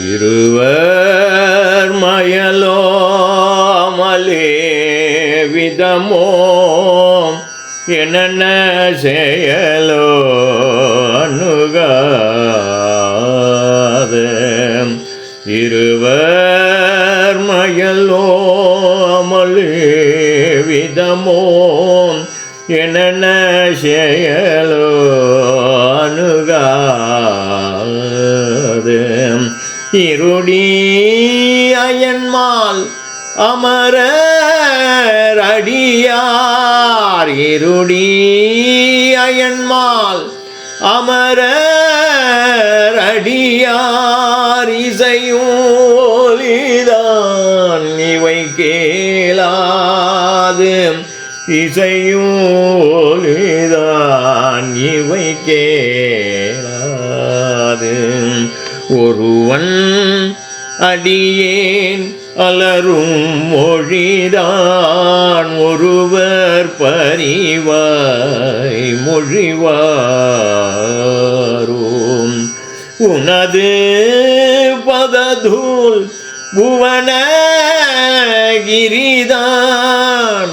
இருவர் மயலோமலே விதமோ என்னென்ன செயலோ அணுகாத. இருவர் மயலோமலே விதமோ என்னென்ன செயலோ அணுகாது. இருடி அயன்மால் அமரர் அடியார். இருடி அயன்மால் அமரர் அடியார். இசையோலிதான் இவை கேளாது. இசையோலிதான் இவை கே ஒருவன் அடியேன் அலரும் மொழிதான் ஒருவர் பறிவாய் மொழிவாரோம். உனது பததூல் புவனகிரிதான்.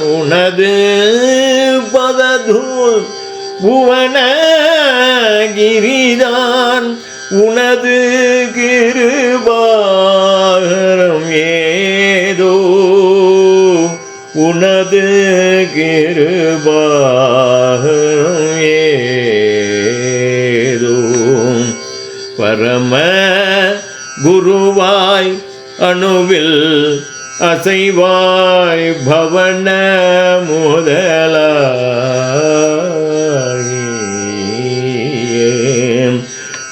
உனது பததூல் புவனகிரிதான். உனது கிருபாகரம் ஏதோ. உனது கிருபாகரம் ஏதோ. பரம குருவாய் அணுவில் அசைவாய் பவன முதலா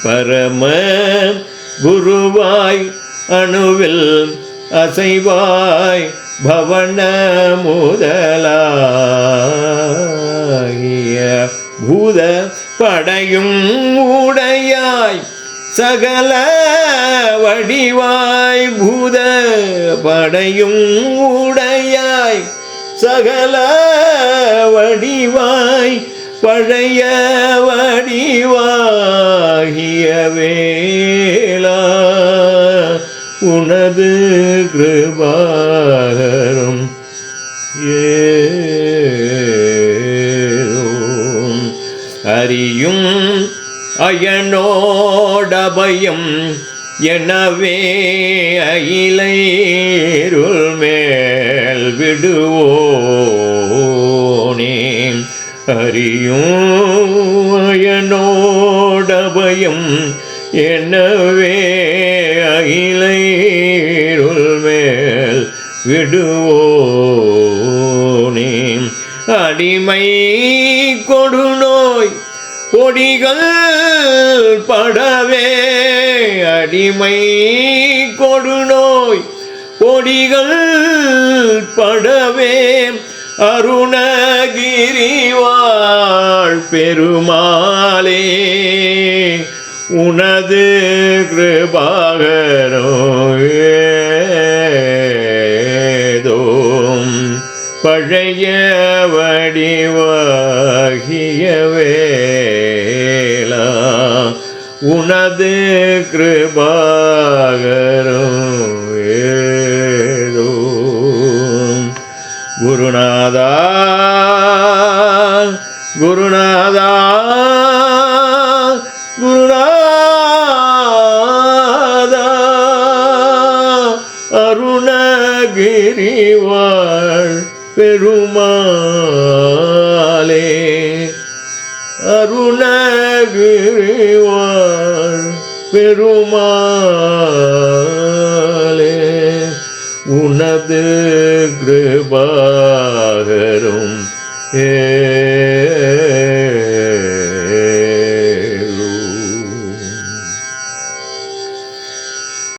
பரம குருவாய் அணுவில் அசைவாய் பவன முதலாகிய பூத படையும் உடையாய் சகல வடிவாய் பூத படையும் உடையாய் சகல வடிவாய் பழைய வடிவாகிய வேளா உனது கிருபாகரம் ஏதோம் அறியும் அயனோடபயம் எனவே அயிலேருள் மேல் விடுவோ அறியோயனோடபயம் அயனோடபயம் எனவே அகிலேருள் மேல் விடுவோனே. அடிமை கொடுநோய் கொடிகள் படவே. அடிமை கொடுநோய் கொடிகள் படவே அருணகிரிவாழ் பெருமாளே உனது கிருபாகரோ பழைய வடிவாகியவேளா உனது கிருபாகரோ குருநாதா குருநாதா குருநாதா அருணகிரிவாழ் பெருமாளே. அருணகிரிவாழ் பெருமாளே. உனது கிருபாகரும் ஏ